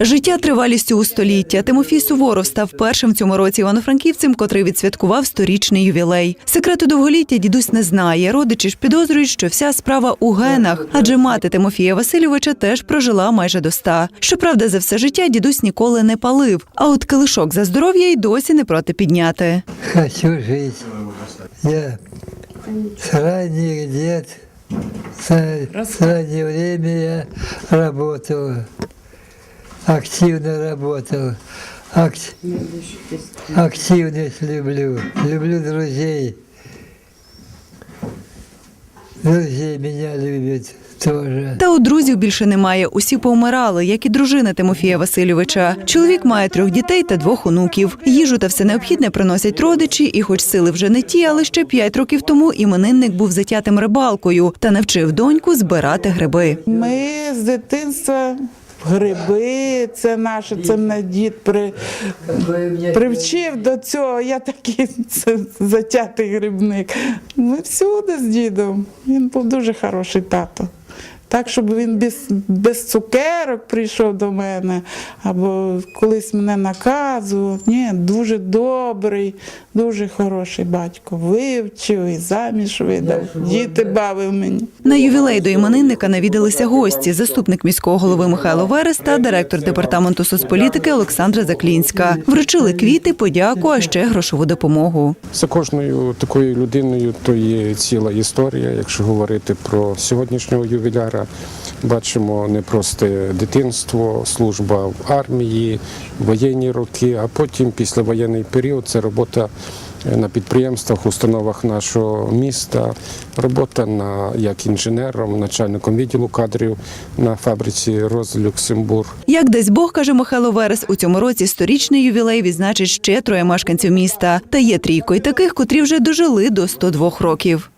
Життя тривалістю у століття. Тимофій Суворов став першим в цьому році івано-франківцем, котрий відсвяткував сторічний ювілей. Секрету довголіття дідусь не знає. Родичі ж підозрюють, що вся справа у генах, адже мати Тимофія Васильовича теж прожила майже до ста. Щоправда, за все життя дідусь ніколи не палив. А от килишок за здоров'я й досі не проти підняти. Хочу жить. Я с ранних лет, с, раннего времени я работал, активно работал. Ак- активность люблю, люблю друзей. Друзей меня любят тоже. Та у друзів більше немає. Усі повмирали, як і дружина Тимофія Васильовича. Чоловік має трьох дітей та двох онуків. Їжу та все необхідне приносять родичі, і хоч сили вже не ті, але ще п'ять років тому іменинник був затятим рибалкою та навчив доньку збирати гриби. Ми з дитинства гриби, це наше, це мене дід при, привчив до цього. Я такий це, затятий грибник. Ми всюди з дідом. Він був дуже хороший тато. Так, щоб він без, без цукерок прийшов до мене, або колись мене наказував. Ні, дуже добрий, дуже хороший батько. Вивчив і заміж видав. Діти бавив мені. На ювілей до іменинника навідалися гості, заступник міського голови Михайло Верес та директор департаменту соцполітики Олександра Заклінська. Вручили квіти, подяку, а ще грошову допомогу. За кожною такою людиною то є ціла історія. Якщо говорити про сьогоднішнього ювіляра, бачимо не просте дитинство, служба в армії, воєнні роки, а потім післявоєнний період це робота на підприємствах, установах нашого міста, робота на як інженером, начальником відділу кадрів на фабриці Роз Люксембург. Як дасть Бог, каже Михайло Верес, у цьому році сторічний ювілей відзначить ще троє мешканців міста. Та є трійко й таких, котрі вже дожили до 102 років.